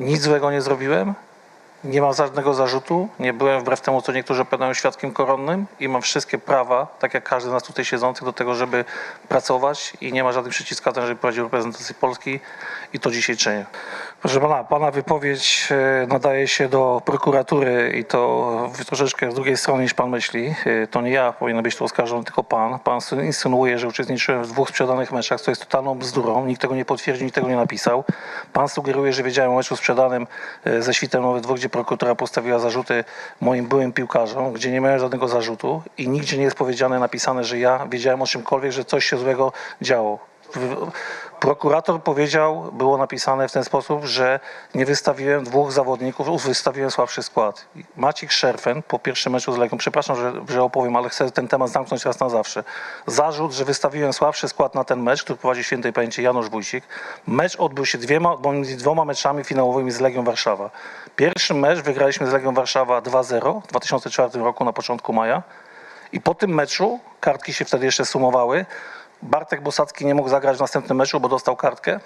Nic złego nie zrobiłem. Nie mam żadnego zarzutu. Nie byłem wbrew temu, co niektórzy opowiadają świadkiem koronnym i mam wszystkie prawa, tak jak każdy z nas tutaj siedzących, do tego, żeby pracować i nie ma żadnych przyciskań, żeby prowadził reprezentację Polski i to dzisiaj czynię. Proszę pana, pana wypowiedź e, nadaje się do prokuratury i to troszeczkę z drugiej strony niż pan myśli. E, To nie ja powinien być tu oskarżony, tylko pan. Pan insynuuje, że uczestniczyłem w dwóch sprzedanych meczach, co jest totalną bzdurą. Nikt tego nie potwierdził, nikt tego nie napisał. Pan sugeruje, że wiedziałem o meczu sprzedanym e, ze Świtem Nowy Dwór, gdzie prokuratura postawiła zarzuty moim byłym piłkarzom, gdzie nie miałem żadnego zarzutu i nigdzie nie jest powiedziane, napisane, że ja wiedziałem o czymkolwiek, że coś się złego działo. Prokurator powiedział, było napisane w ten sposób, że nie wystawiłem dwóch zawodników, wystawiłem słabszy skład. Maciek Szerfen po pierwszym meczu z Legią, przepraszam, że, że opowiem, ale chcę ten temat zamknąć raz na zawsze. Zarzut, że wystawiłem słabszy skład na ten mecz, który prowadzi świętej pamięci Janusz Wójcik. Mecz odbył się dwiema, dwoma meczami finałowymi z Legią Warszawa. Pierwszy mecz wygraliśmy z Legią Warszawa 2-0 w 2004 roku na początku maja. I po tym meczu, kartki się wtedy jeszcze sumowały, Bartek Bosacki nie mógł zagrać w następnym meczu, bo dostał kartkę.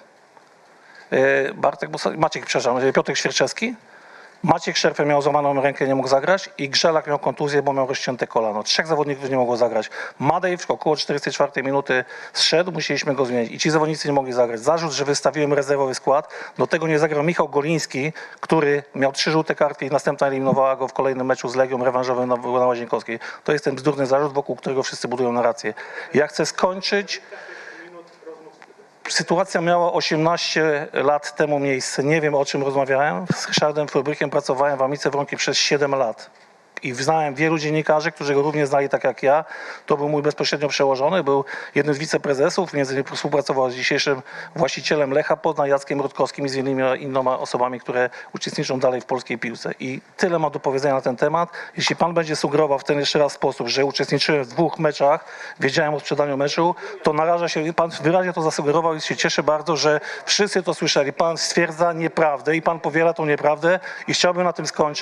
Yy, Bartek Bosacki, Maciek, przepraszam, Piotr Świerczewski. Maciek Szerfę miał złamaną rękę, nie mógł zagrać i Grzelak miał kontuzję, bo miał rozcięte kolano. Trzech zawodników nie mogło zagrać. Madej w około 44 minuty zszedł, musieliśmy go zmienić i ci zawodnicy nie mogli zagrać. Zarzut, że wystawiłem rezerwowy skład, do tego nie zagrał Michał Goliński, który miał trzy żółte kartki i następna eliminowała go w kolejnym meczu z Legią rewanżowym na, na Łazienkowskiej. To jest ten bzdurny zarzut, wokół którego wszyscy budują narrację. Ja chcę skończyć Sytuacja miała 18 lat temu miejsce. Nie wiem o czym rozmawiałem. Z Ryszardem Frobrykiem pracowałem w Amice Wronki przez 7 lat. I znałem wielu dziennikarzy, którzy go również znali tak jak ja. To był mój bezpośrednio przełożony, był jednym z wiceprezesów, między innymi współpracował z dzisiejszym właścicielem Lecha Poznań, Jackiem Rutkowskim i z innymi innoma osobami, które uczestniczą dalej w polskiej piłce. I tyle mam do powiedzenia na ten temat. Jeśli pan będzie sugerował w ten jeszcze raz sposób, że uczestniczyłem w dwóch meczach, wiedziałem o sprzedaniu meczu, to naraża się, pan wyraźnie to zasugerował i się cieszę bardzo, że wszyscy to słyszeli. Pan stwierdza nieprawdę i pan powiela tą nieprawdę i chciałbym na tym skończyć.